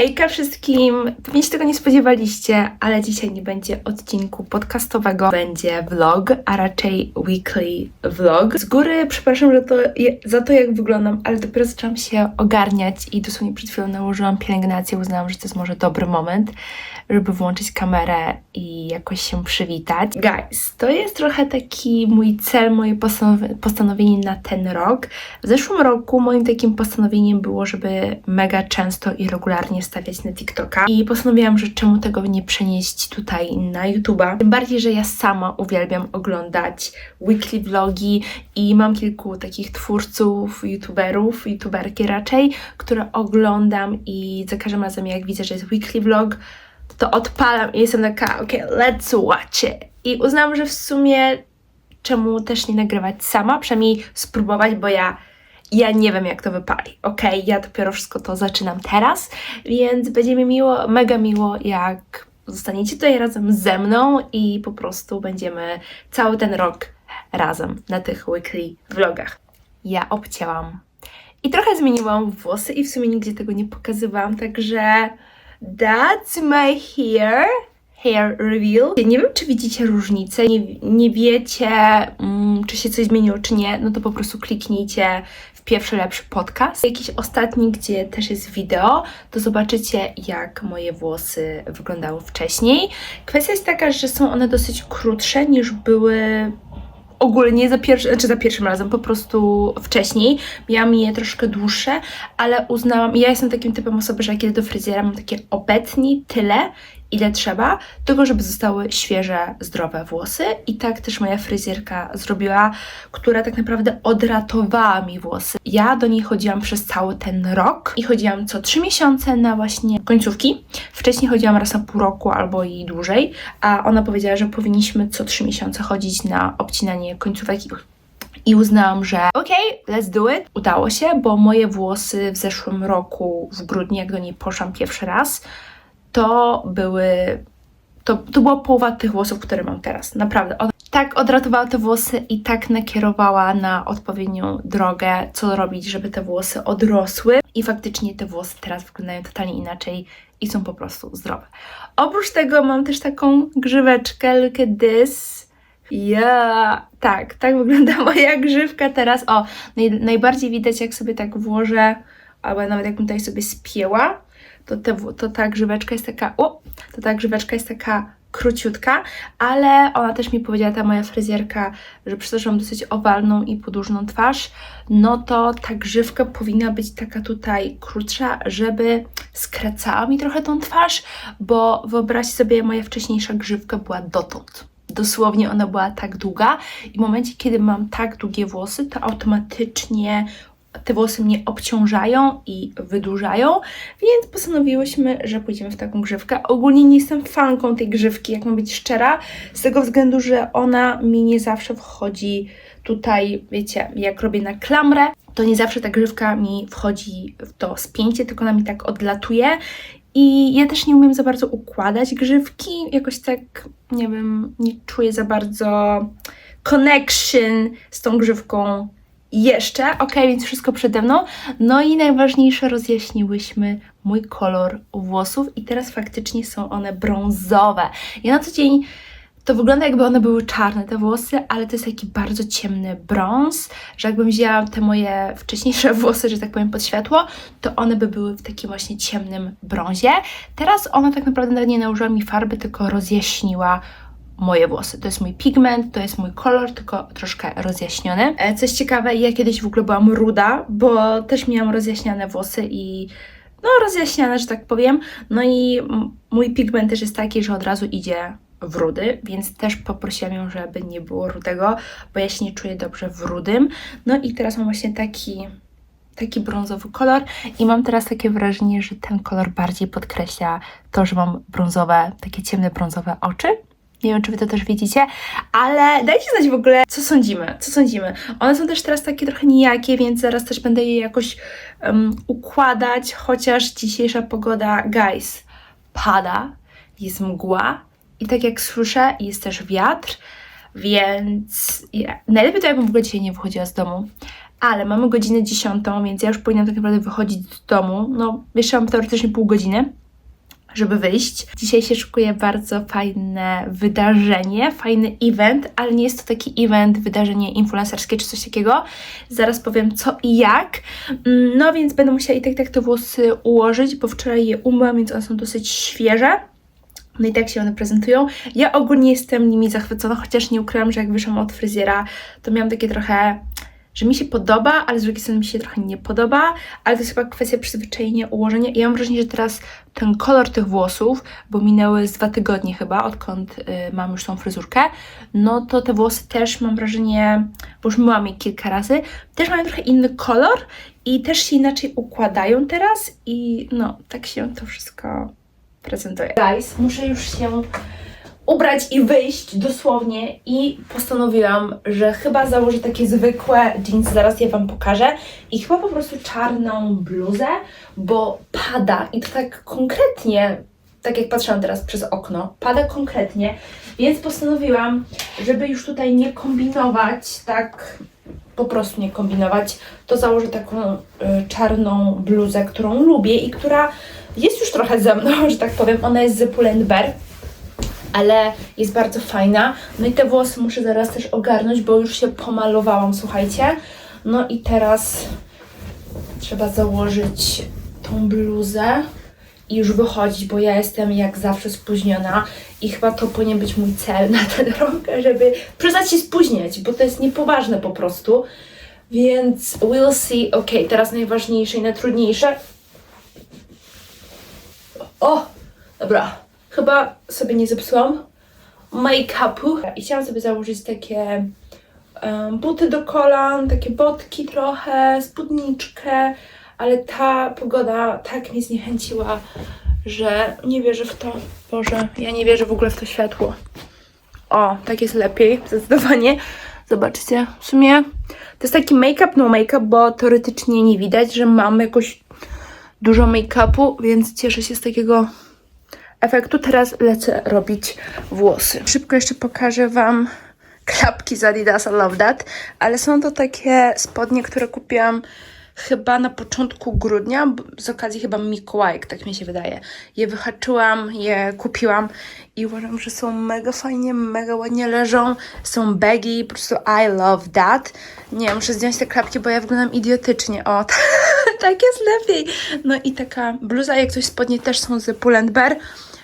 Hejka wszystkim! Pewnie się tego nie spodziewaliście, ale dzisiaj nie będzie odcinku podcastowego, będzie vlog, a raczej weekly vlog. Z góry przepraszam że to, za to, jak wyglądam, ale dopiero zaczęłam się ogarniać i dosłownie przed chwilą nałożyłam pielęgnację. Uznałam, że to jest może dobry moment, żeby włączyć kamerę i jakoś się przywitać. Guys, to jest trochę taki mój cel, moje postanowi postanowienie na ten rok. W zeszłym roku moim takim postanowieniem było, żeby mega często i regularnie stawiać na TikToka i postanowiłam, że czemu tego nie przenieść tutaj na YouTube'a. Tym bardziej, że ja sama uwielbiam oglądać weekly vlogi i mam kilku takich twórców, youtuberów, youtuberki raczej, które oglądam i za każdym razem jak widzę, że jest weekly vlog, to odpalam i jestem taka, ok, let's watch it. I uznałam, że w sumie czemu też nie nagrywać sama, przynajmniej spróbować, bo ja ja nie wiem, jak to wypali. Ok, ja dopiero wszystko to zaczynam teraz, więc będzie mi miło, mega miło, jak zostaniecie tutaj razem ze mną i po prostu będziemy cały ten rok razem na tych weekly vlogach. Ja obcięłam i trochę zmieniłam włosy i w sumie nigdzie tego nie pokazywałam, także that's my hair hair reveal. Nie wiem, czy widzicie różnicę, nie, nie wiecie, mm, czy się coś zmieniło, czy nie, no to po prostu kliknijcie w pierwszy lepszy podcast. Jakiś ostatni, gdzie też jest wideo, to zobaczycie, jak moje włosy wyglądały wcześniej. Kwestia jest taka, że są one dosyć krótsze niż były ogólnie za, pierwszy, znaczy za pierwszym razem, po prostu wcześniej. Miałam je troszkę dłuższe, ale uznałam, ja jestem takim typem osoby, że kiedy do fryzjera mam takie obecni tyle ile trzeba, tylko żeby zostały świeże, zdrowe włosy. I tak też moja fryzjerka zrobiła, która tak naprawdę odratowała mi włosy. Ja do niej chodziłam przez cały ten rok i chodziłam co trzy miesiące na właśnie końcówki. Wcześniej chodziłam raz na pół roku albo i dłużej, a ona powiedziała, że powinniśmy co trzy miesiące chodzić na obcinanie końcówek i uznałam, że okay, let's do it. Udało się, bo moje włosy w zeszłym roku, w grudniu, jak do niej poszłam pierwszy raz, to były. To, to była połowa tych włosów, które mam teraz. Naprawdę. Ona tak odratowała te włosy i tak nakierowała na odpowiednią drogę, co robić, żeby te włosy odrosły. I faktycznie te włosy teraz wyglądają totalnie inaczej i są po prostu zdrowe. Oprócz tego mam też taką grzyweczkę, look at this. Yeah. Tak, tak wygląda moja grzywka teraz. O, naj, najbardziej widać jak sobie tak włożę, albo nawet jakbym tutaj sobie spięła to, te, to ta grzyweczka jest taka, o, to ta grzyweczka jest taka króciutka, ale ona też mi powiedziała, ta moja fryzjerka, że przez to, mam dosyć owalną i podłużną twarz, no to ta grzywka powinna być taka tutaj krótsza, żeby skracała mi trochę tą twarz, bo wyobraźcie sobie, moja wcześniejsza grzywka była dotąd. Dosłownie ona była tak długa i w momencie, kiedy mam tak długie włosy, to automatycznie te włosy mnie obciążają i wydłużają, więc postanowiłyśmy, że pójdziemy w taką grzywkę. Ogólnie nie jestem fanką tej grzywki, jak mam być szczera, z tego względu, że ona mi nie zawsze wchodzi tutaj, wiecie, jak robię na klamrę, to nie zawsze ta grzywka mi wchodzi w to spięcie, tylko ona mi tak odlatuje i ja też nie umiem za bardzo układać grzywki, jakoś tak, nie wiem, nie czuję za bardzo connection z tą grzywką jeszcze, ok, więc wszystko przede mną. No i najważniejsze, rozjaśniłyśmy mój kolor włosów i teraz faktycznie są one brązowe. Ja na co dzień to wygląda jakby one były czarne, te włosy, ale to jest taki bardzo ciemny brąz, że jakbym wzięła te moje wcześniejsze włosy, że tak powiem, pod światło, to one by były w takim właśnie ciemnym brązie. Teraz ona tak naprawdę nie nałożyła mi farby, tylko rozjaśniła moje włosy. To jest mój pigment, to jest mój kolor, tylko troszkę rozjaśniony. E, coś ciekawe, ja kiedyś w ogóle byłam ruda, bo też miałam rozjaśniane włosy i no rozjaśniane, że tak powiem. No i mój pigment też jest taki, że od razu idzie w rudy, więc też poprosiłam ją, żeby nie było rudego, bo ja się nie czuję dobrze w rudym. No i teraz mam właśnie taki taki brązowy kolor i mam teraz takie wrażenie, że ten kolor bardziej podkreśla to, że mam brązowe, takie ciemne brązowe oczy. Nie wiem, czy wy to też widzicie, ale dajcie znać w ogóle, co sądzimy, co sądzimy. One są też teraz takie trochę nijakie, więc zaraz też będę je jakoś um, układać, chociaż dzisiejsza pogoda, guys, pada, jest mgła i tak jak słyszę, jest też wiatr, więc ja, najlepiej to jakbym w ogóle dzisiaj nie wychodziła z domu, ale mamy godzinę 10, więc ja już powinnam tak naprawdę wychodzić z domu. No, jeszcze mam teoretycznie pół godziny żeby wyjść. Dzisiaj się szykuje bardzo fajne wydarzenie, fajny event, ale nie jest to taki event, wydarzenie influencerskie czy coś takiego. Zaraz powiem co i jak. Mm, No więc będę musiała i tak tak te włosy ułożyć, bo wczoraj je umyłam, więc one są dosyć świeże. No i tak się one prezentują. Ja ogólnie jestem nimi zachwycona, chociaż nie ukryłam, że jak wyszłam od fryzjera, to miałam takie trochę, że mi się podoba, ale z drugiej strony mi się trochę nie podoba, ale to jest chyba kwestia przyzwyczajenia, ułożenia. I ja mam wrażenie, że teraz ten kolor tych włosów, bo minęły z dwa tygodnie chyba, odkąd y, mam już tą fryzurkę, no to te włosy też mam wrażenie, bo już myłam je kilka razy, też mają trochę inny kolor i też się inaczej układają teraz i no, tak się to wszystko prezentuje. Guys, muszę już się ubrać i wyjść dosłownie i postanowiłam, że chyba założę takie zwykłe jeansy, zaraz je Wam pokażę. I chyba po prostu czarną bluzę, bo pada i to tak konkretnie, tak jak patrzyłam teraz przez okno, pada konkretnie, więc postanowiłam, żeby już tutaj nie kombinować, tak po prostu nie kombinować, to założę taką y, czarną bluzę, którą lubię i która jest już trochę ze mną, że tak powiem. Ona jest z Pull&Bear, ale jest bardzo fajna. No i te włosy muszę zaraz też ogarnąć, bo już się pomalowałam, słuchajcie. No i teraz trzeba założyć tą bluzę i już wychodzić, bo ja jestem jak zawsze spóźniona i chyba to powinien być mój cel na ten rok, żeby przestać się spóźniać, bo to jest niepoważne po prostu. Więc we'll see. Ok, teraz najważniejsze i najtrudniejsze. O, dobra. Chyba sobie nie zepsułam make-upu. I chciałam sobie założyć takie em, buty do kolan, takie botki trochę, spódniczkę, ale ta pogoda tak mnie zniechęciła, że nie wierzę w to. Boże, ja nie wierzę w ogóle w to światło. O, tak jest lepiej, zdecydowanie. Zobaczcie, w sumie to jest taki make-up, no make-up, bo teoretycznie nie widać, że mam jakoś dużo make-upu, więc cieszę się z takiego efektu. Teraz lecę robić włosy. Szybko jeszcze pokażę Wam klapki z Adidasa Love That, ale są to takie spodnie, które kupiłam chyba na początku grudnia, z okazji chyba Mikołajek, tak mi się wydaje. Je wyhaczyłam, je kupiłam i uważam, że są mega fajnie, mega ładnie leżą, są baggy, po prostu I love that. Nie, muszę zdjąć te klapki, bo ja wyglądam idiotycznie, o, tak jest lepiej. No i taka bluza, jak coś spodnie też są z Pull&Bear,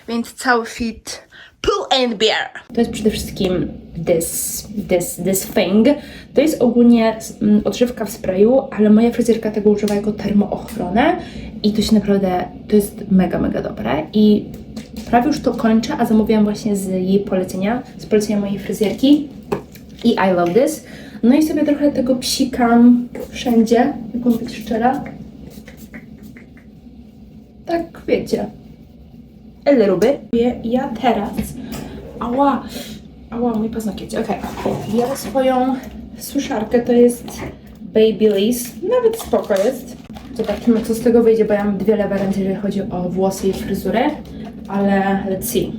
więc cały fit Pull and Bear. To jest przede wszystkim this, this, this thing. To jest ogólnie mm, odżywka w sprayu, ale moja fryzjerka tego używa jako termoochronę i to się naprawdę, to jest mega, mega dobre i prawie już to kończę, a zamówiłam właśnie z jej polecenia, z polecenia mojej fryzjerki i I love this. No i sobie trochę tego psikam wszędzie, jak mam być szczera. Tak, wiecie, a little bit. Ja teraz, ała, ała, mój paznokieć, okej. Biorę swoją suszarkę, to jest Babyliss, nawet spoko jest. Zobaczymy, co z tego wyjdzie, bo ja mam dwie lewe ręce, jeżeli chodzi o włosy i fryzurę, ale let's see.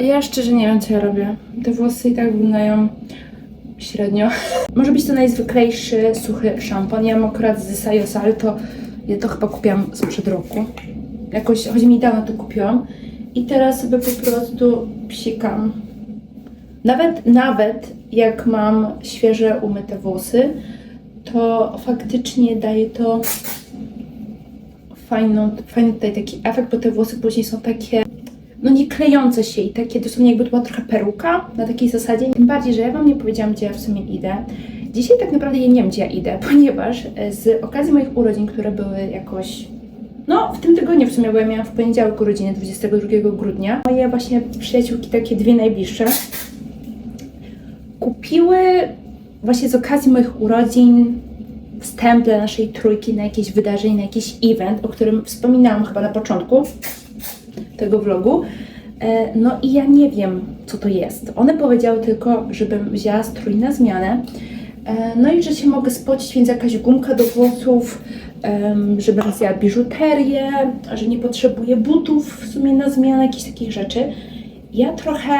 Ja szczerze nie wiem, co ja robię. Te włosy i tak wyglądają średnio. Może być to najzwyklejszy, suchy szampon. Ja mam akurat z Sayosa, ale to ja to chyba kupiłam sprzed roku. Jakoś, choć mi dawno to kupiłam. I teraz sobie po prostu psikam. Nawet, nawet jak mam świeże umyte włosy, to faktycznie daje to fajną, fajny tutaj taki efekt, bo te włosy później są takie no nie klejące się i takie dosłownie jakby to była trochę peruka na takiej zasadzie. Tym bardziej, że ja Wam nie powiedziałam, gdzie ja w sumie idę. Dzisiaj tak naprawdę ja nie wiem, gdzie ja idę, ponieważ e, z okazji moich urodzin, które były jakoś no, w tym tygodniu w sumie, bo ja miałam w poniedziałek urodziny 22 grudnia. Moje właśnie przyjaciółki, takie dwie najbliższe, kupiły właśnie z okazji moich urodzin wstęp dla naszej trójki na jakieś wydarzenie, na jakiś event, o którym wspominałam chyba na początku tego vlogu. E, No i ja nie wiem, co to jest. One powiedziały tylko, żebym wzięła strój na zmianę. E, No i że się mogę spocić, więc jakaś gumka do włosów, żebym wzięła biżuterię, że nie potrzebuję butów w sumie na zmianę, jakichś takich rzeczy. Ja trochę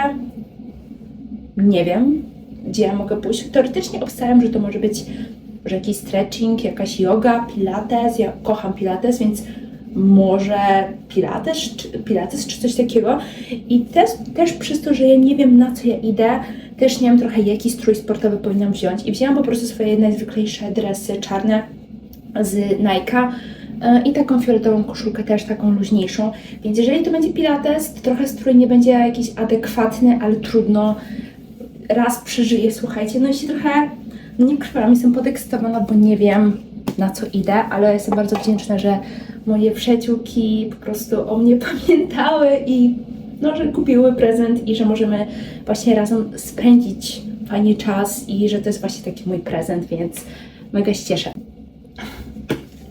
nie wiem, gdzie ja mogę pójść. Teoretycznie obstałem, że to może być że jakiś stretching, jakaś yoga, pilates. Ja kocham pilates, więc może pilates, czy, pilates czy coś takiego. I też, też przez to, że ja nie wiem na co ja idę, też nie wiem trochę jaki strój sportowy powinnam wziąć. I wzięłam po prostu swoje najzwyklejsze dresy czarne z Nike'a e, i taką fioletową koszulkę też taką luźniejszą. Więc jeżeli to będzie pilates, to trochę strój nie będzie jakiś adekwatny, ale trudno raz przeżyję, słuchajcie. No i się trochę no nie krwawiam, jestem podekscytowana, bo nie wiem na co idę, ale jestem bardzo wdzięczna, że moje przyjaciółki po prostu o mnie pamiętały i no, że kupiły prezent i że możemy właśnie razem spędzić fajnie czas i że to jest właśnie taki mój prezent, więc mega się cieszę.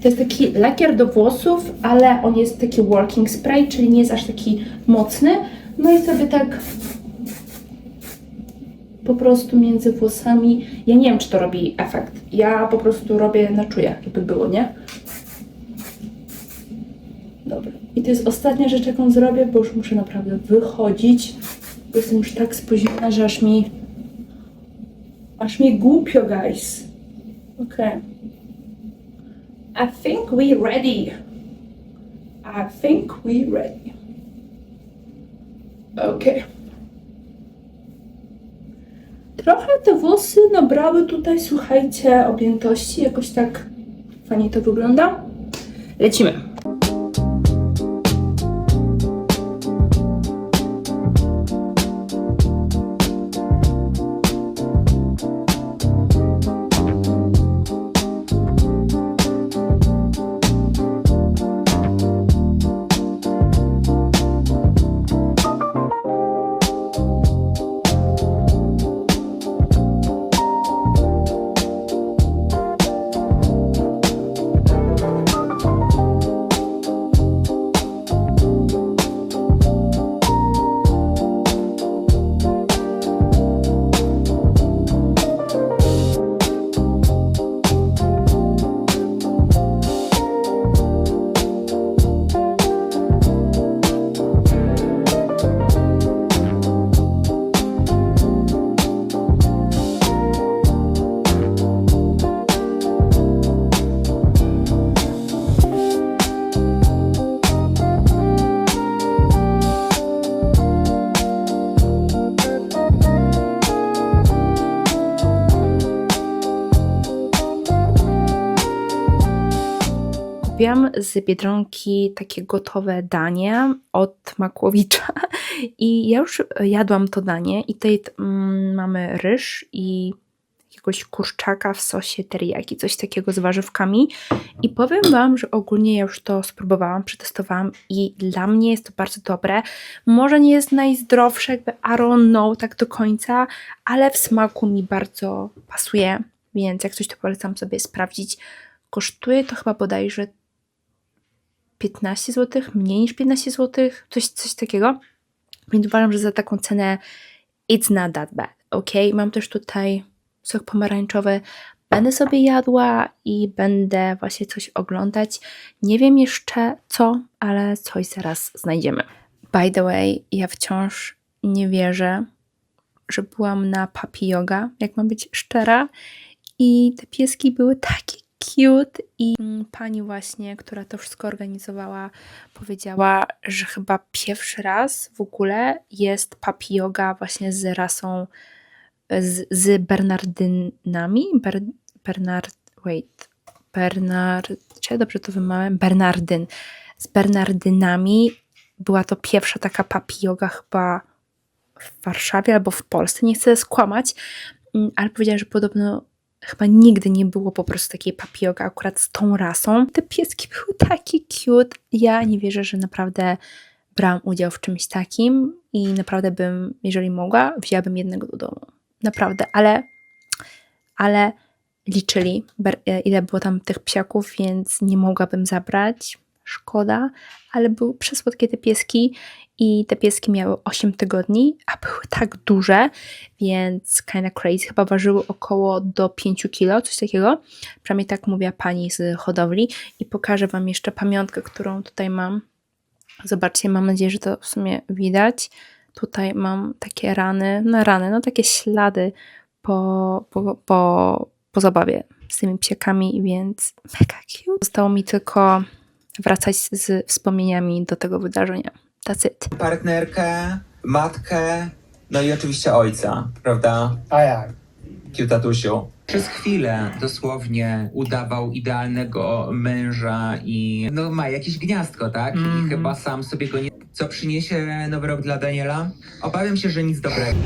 To jest taki lakier do włosów, ale on jest taki working spray, czyli nie jest aż taki mocny. No i sobie tak po prostu między włosami. Ja nie wiem, czy to robi efekt. Ja po prostu robię na czuję, żeby było, nie? Dobra. I to jest ostatnia rzecz, jaką zrobię, bo już muszę naprawdę wychodzić. Bo jestem już tak spóźniona, że aż mi... Aż mi głupio, guys. Okay. I think we ready. I think we ready. Okay. Trochę te włosy nabrały tutaj, słuchajcie, objętości. Jakoś tak fajnie to wygląda. Lecimy. Z Biedronki takie gotowe danie od Makłowicza i ja już jadłam to danie i tutaj mm, mamy ryż i jakiegoś kurczaka w sosie teriyaki, coś takiego z warzywkami i powiem Wam, że ogólnie ja już to spróbowałam, przetestowałam i dla mnie jest to bardzo dobre. Może nie jest najzdrowsze, jakby I don't know tak do końca, ale w smaku mi bardzo pasuje, więc jak coś to polecam sobie sprawdzić. Kosztuje to chyba bodajże 15 zł, mniej niż 15 zł, coś, coś takiego. Więc uważam, że za taką cenę it's not that bad, ok? Mam też tutaj sok pomarańczowy. Będę sobie jadła i będę właśnie coś oglądać. Nie wiem jeszcze co, ale coś zaraz znajdziemy. By the way, ja wciąż nie wierzę, że byłam na papi yoga, jak mam być szczera. I te pieski były takie cute i mm, pani właśnie, która to wszystko organizowała, powiedziała, że chyba pierwszy raz w ogóle jest papi yoga właśnie z rasą, z, z Bernardynami, Ber, Bernard, wait, Bernard, czy ja dobrze to wymawiam? Bernardyn. Z Bernardynami była to pierwsza taka papi yoga chyba w Warszawie albo w Polsce, nie chcę skłamać, mm, ale powiedziała, że podobno chyba nigdy nie było po prostu takiej papioga akurat z tą rasą. Te pieski były takie cute. Ja nie wierzę, że naprawdę brałam udział w czymś takim i naprawdę bym, jeżeli mogła, wzięłabym jednego do domu. Naprawdę, ale, ale liczyli, ber- ile było tam tych psiaków, więc nie mogłabym zabrać. Szkoda, ale były przesłodkie te pieski i te pieski miały 8 tygodni, a były tak duże, więc kinda crazy, chyba ważyły około do 5 kilo, coś takiego. Przynajmniej tak mówiła pani z hodowli i pokażę Wam jeszcze pamiątkę, którą tutaj mam. Zobaczcie, mam nadzieję, że to w sumie widać. Tutaj mam takie rany, no rany, no takie ślady po, po, po, po zabawie z tymi psiakami, więc mega cute. Zostało mi tylko wracać z wspomnieniami do tego wydarzenia. That's it. partnerkę, matkę, no i oczywiście ojca, prawda? A jak? Cute tatusiu. Przez chwilę dosłownie udawał idealnego męża i no ma jakieś gniazdko, tak? Mhm. I chyba sam sobie go nie... Co przyniesie nowy rok dla Daniela? Obawiam się, że nic dobrego.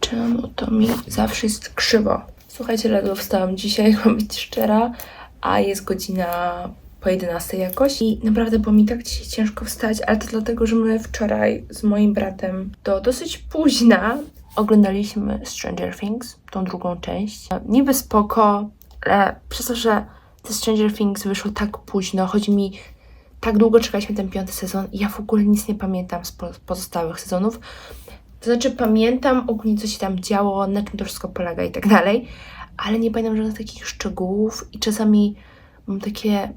Czemu to mi zawsze jest krzywo? Słuchajcie, ledwo wstałam dzisiaj, mam być szczera, a jest godzina po 11 jakoś i naprawdę było mi tak dzisiaj ciężko wstać, ale to dlatego, że my wczoraj z moim bratem do dosyć późna oglądaliśmy Stranger Things, tą drugą część. Niby spoko, ale przez to, że te Stranger Things wyszło tak późno, chodzi mi tak długo czekaliśmy ten piąty sezon i ja w ogóle nic nie pamiętam z po- pozostałych sezonów. To znaczy pamiętam ogólnie, co się tam działo, na czym to wszystko polega i tak dalej, ale nie pamiętam żadnych takich szczegółów i czasami mam takie,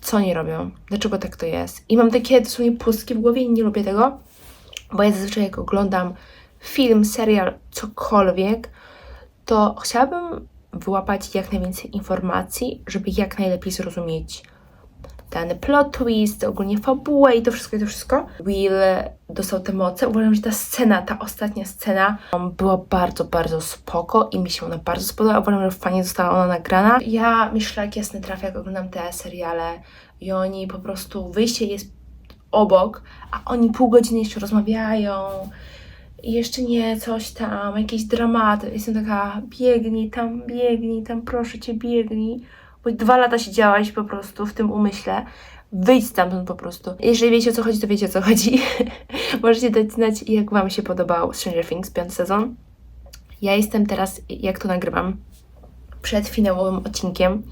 co oni robią, dlaczego tak to jest. I mam takie dosłownie pustki w głowie i nie lubię tego, bo ja zazwyczaj jak oglądam film, serial, cokolwiek, to chciałabym wyłapać jak najwięcej informacji, żeby jak najlepiej zrozumieć dany plot twist, ogólnie fabułę i to wszystko, i to wszystko. Will dostał te moce. Uważam, że ta scena, ta ostatnia scena um, była bardzo, bardzo spoko i mi się ona bardzo spodobała. Uważam, że fajnie została ona nagrana. Ja mi szlak jasny trafia, jak oglądam te seriale i oni po prostu, wyjście jest obok, a oni pół godziny jeszcze rozmawiają i jeszcze nie, coś tam, jakieś dramaty. Jestem taka, biegnij tam, biegnij tam, proszę Cię, biegnij bo dwa lata siedziałaś po prostu w tym umyśle. Wyjdź stamtąd po prostu. Jeżeli wiecie o co chodzi, to wiecie o co chodzi. Możecie dać znać, jak Wam się podobał Stranger Things, piąty sezon. Ja jestem teraz, jak to nagrywam, przed finałowym odcinkiem.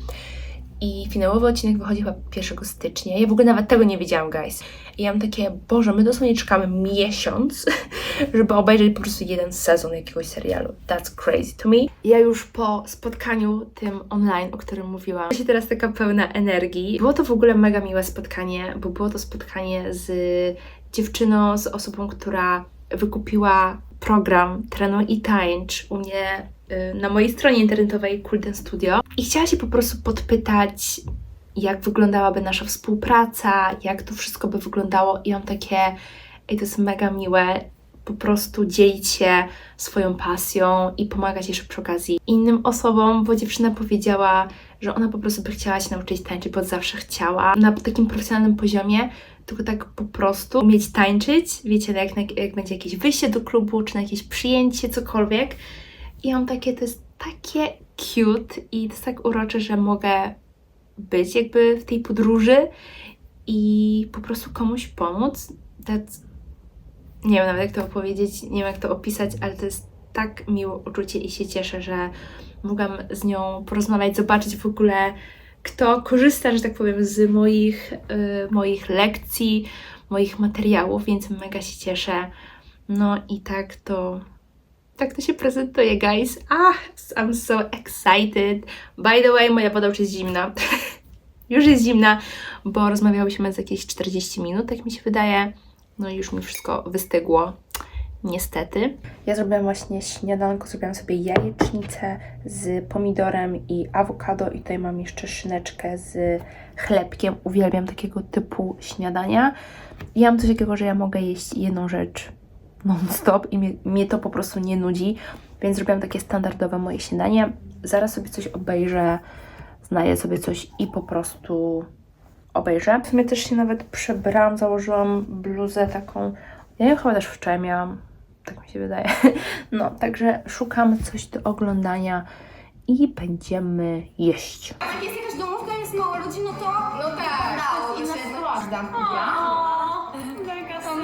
I finałowy odcinek wychodzi chyba 1 stycznia. Ja w ogóle nawet tego nie wiedziałam, guys. I ja mam takie, Boże, my dosłownie czekamy miesiąc, żeby obejrzeć po prostu jeden sezon jakiegoś serialu. That's crazy to me. Ja już po spotkaniu tym online, o którym mówiłam, się teraz taka pełna energii. Było to w ogóle mega miłe spotkanie, bo było to spotkanie z dziewczyną, z osobą, która wykupiła program Trenuj i Tańcz u mnie na mojej stronie internetowej Cool Dance Studio. I chciała się po prostu podpytać, jak wyglądałaby nasza współpraca, jak to wszystko by wyglądało. I on takie, ej, to jest mega miłe, po prostu dzielić się swoją pasją i pomagać jeszcze przy okazji innym osobom, bo dziewczyna powiedziała, że ona po prostu by chciała się nauczyć tańczyć, bo zawsze chciała. Na takim profesjonalnym poziomie, tylko tak po prostu umieć tańczyć, wiecie, no jak, jak będzie jakieś wyjście do klubu, czy na jakieś przyjęcie, cokolwiek. I on takie, to jest takie cute i to jest tak urocze, że mogę być jakby w tej podróży i po prostu komuś pomóc. That's, nie wiem nawet jak to opowiedzieć, nie wiem jak to opisać, ale to jest tak miłe uczucie i się cieszę, że mogłam z nią porozmawiać, zobaczyć w ogóle kto korzysta, że tak powiem, z moich, y, moich lekcji, moich materiałów, więc mega się cieszę. No i tak to, tak to się prezentuje, guys. Ah, I'm so excited. By the way, moja woda już jest zimna. już jest zimna, bo rozmawiałyśmy z jakieś 40 minut, tak mi się wydaje. No i już mi wszystko wystygło. Niestety. Ja zrobiłam właśnie śniadanko, zrobiłam sobie jajecznicę z pomidorem i awokado i tutaj mam jeszcze szyneczkę z chlebkiem. Uwielbiam takiego typu śniadania. Ja mam coś takiego, że ja mogę jeść jedną rzecz non-stop i mnie, mnie to po prostu nie nudzi, więc zrobiłam takie standardowe moje śniadanie. Zaraz sobie coś obejrzę, znajdę sobie coś i po prostu obejrzę. W sumie też się nawet przebrałam, założyłam bluzę taką, ja ją chyba też wczoraj miałam, Tak mi się wydaje. No, także szukam coś do oglądania i będziemy jeść. Jak jest jakaś domówka, jest mało ludzi, no to... No tak, inna składa. Ja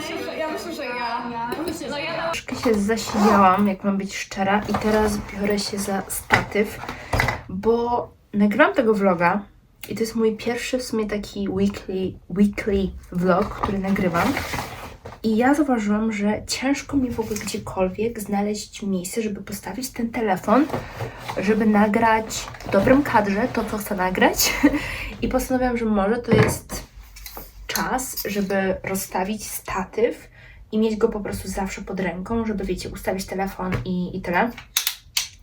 myślę, że ja. Myślę, że ja. No ja Troszkę się zasiedziałam, jak mam być szczera, i teraz biorę się za statyw, bo nagrałam tego vloga i to jest mój pierwszy w sumie taki weekly, weekly vlog, który nagrywam. I ja zauważyłam, że ciężko mi w ogóle gdziekolwiek znaleźć miejsce, żeby postawić ten telefon, żeby nagrać w dobrym kadrze to, co chcę nagrać. I postanowiłam, że może to jest czas, żeby rozstawić statyw i mieć go po prostu zawsze pod ręką, żeby wiecie, ustawić telefon i, i tyle.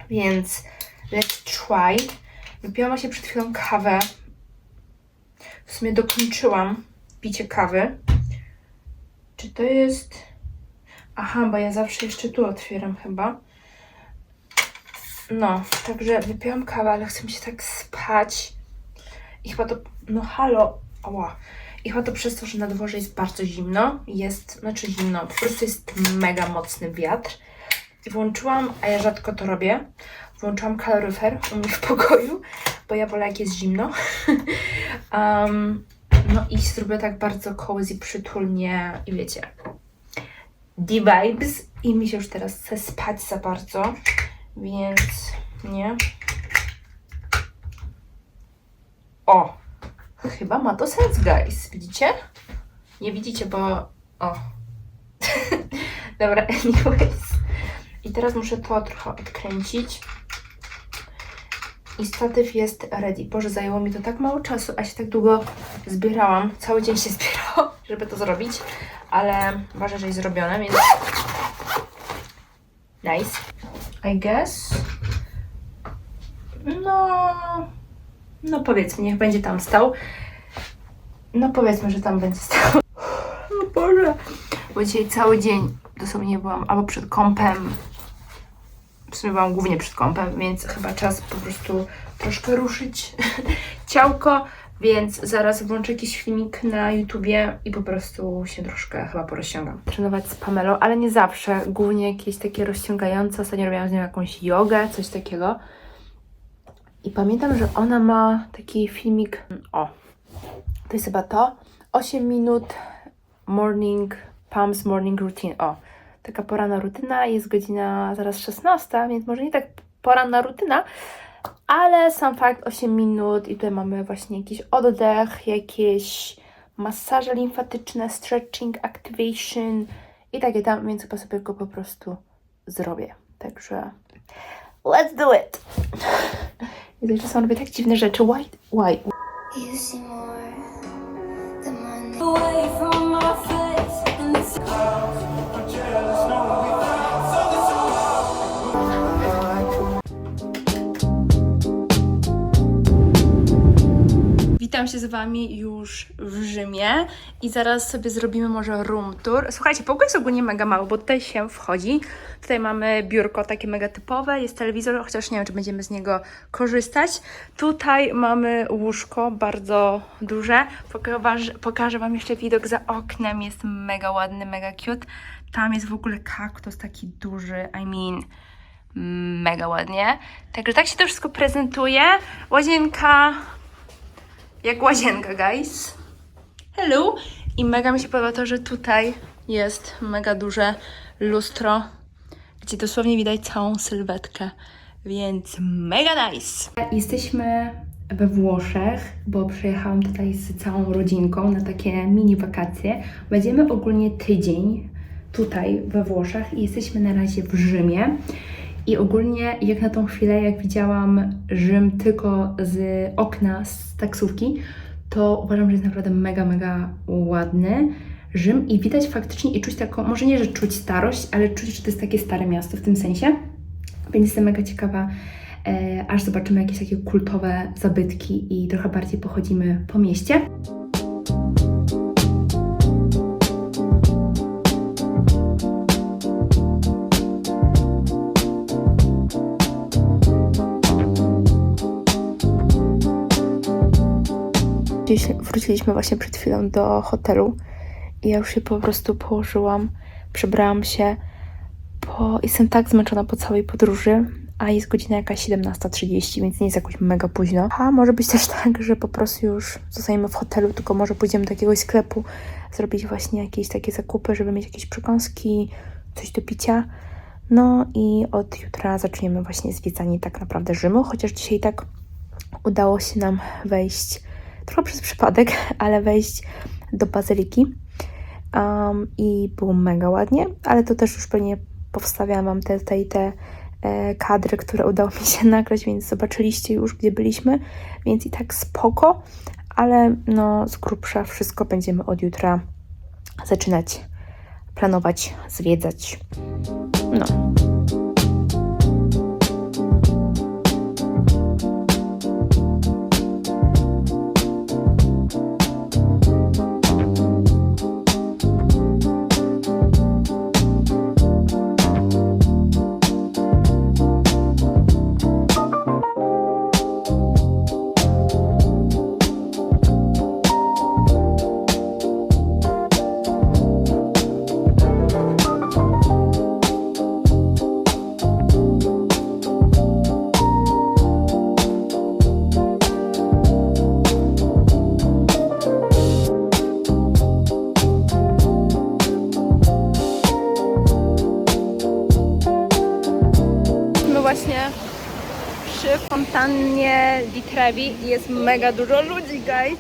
Więc let's try. Wypiłam się przed chwilą kawę. W sumie dokończyłam picie kawy. Czy to jest. Aha, bo ja zawsze jeszcze tu otwieram chyba. No, także wypiłam kawę, ale chcę mi się tak spać. I chyba to. No halo. Ała. I chyba to przez to, że na dworze jest bardzo zimno, jest, znaczy zimno, po prostu jest mega mocny wiatr. I włączyłam, a ja rzadko to robię, włączyłam kaloryfer u mnie w pokoju, bo ja wolę jak jest zimno. um, no i zrobię tak bardzo cozy, przytulnie i wiecie, D-vibes. I mi się już teraz chce spać za bardzo, więc nie. O! Chyba ma to sens, guys. Widzicie? Nie widzicie, bo... O. Dobra, anyways. I teraz muszę to trochę odkręcić. I statyw jest ready. Boże, zajęło mi to tak mało czasu, a się tak długo zbierałam. Cały dzień się zbierało, żeby to zrobić. Ale ważne, że jest zrobione, więc... Nice. I guess. No... No powiedzmy, niech będzie tam stał. No powiedzmy, że tam będzie stał. O Boże. Bo dzisiaj cały dzień dosłownie byłam albo przed kąpem. W sumie byłam głównie przed kąpem, więc chyba czas po prostu troszkę ruszyć ciałko. Więc zaraz włączę jakiś filmik na YouTubie i po prostu się troszkę chyba porozciągam. Trenować z Pamelą, ale nie zawsze. Głównie jakieś takie rozciągające. Ostatnio robiłam z nią jakąś jogę, coś takiego. I pamiętam, że ona ma taki filmik. O, to jest chyba to. 8 minut morning, pumps morning routine. O, taka poranna rutyna. Jest godzina zaraz 16, więc może nie tak poranna rutyna, ale sam fakt 8 minut. I tutaj mamy właśnie jakiś oddech, jakieś masaże limfatyczne, stretching, activation i takie tam, więc chyba sobie go po prostu zrobię. Także let's do it! I czasem robię tak dziwne rzeczy. Why? Why? Witam się z Wami już w Rzymie i zaraz sobie zrobimy może room tour. Słuchajcie, pokój jest ogólnie mega mały, bo tutaj się wchodzi. Tutaj mamy biurko takie mega typowe, jest telewizor, chociaż nie wiem, czy będziemy z niego korzystać. Tutaj mamy łóżko bardzo duże. Pokażę, pokażę Wam jeszcze widok za oknem, jest mega ładny, mega cute. Tam jest w ogóle kaktus taki duży, I mean mega ładnie. Także tak się to wszystko prezentuje. Łazienka jak łazienka, guys. Hello! I mega mi się podoba to, że tutaj jest mega duże lustro, gdzie dosłownie widać całą sylwetkę, więc mega nice! Jesteśmy we Włoszech, bo przyjechałam tutaj z całą rodzinką na takie mini wakacje. Będziemy ogólnie tydzień tutaj we Włoszech i jesteśmy na razie w Rzymie. I ogólnie, jak na tą chwilę, jak widziałam Rzym tylko z okna z taksówki, to uważam, że jest naprawdę mega, mega ładny Rzym i widać faktycznie i czuć taką, może nie, że czuć starość, ale czuć, że to jest takie stare miasto w tym sensie. Więc jestem mega ciekawa, e, aż zobaczymy jakieś takie kultowe zabytki i trochę bardziej pochodzimy po mieście. Gdzieś wróciliśmy właśnie przed chwilą do hotelu i ja już się po prostu położyłam, przebrałam się bo jestem tak zmęczona po całej podróży, a jest godzina jakaś 17.30, więc nie jest jakoś mega późno. A może być też tak, że po prostu już zostajemy w hotelu, tylko może pójdziemy do jakiegoś sklepu, zrobić właśnie jakieś takie zakupy, żeby mieć jakieś przekąski, coś do picia. No i od jutra zaczniemy właśnie zwiedzanie tak naprawdę Rzymu, chociaż dzisiaj tak udało się nam wejść, trochę przez przypadek, ale wejść do bazyliki. Um, I było mega ładnie, ale to też już pewnie powstawiałam wam te, tutaj te e, kadry, które udało mi się nagrać, więc zobaczyliście już, gdzie byliśmy, więc i tak spoko, ale no z grubsza wszystko będziemy od jutra zaczynać planować, zwiedzać. No. Trevi i jest mega dużo ludzi, guys.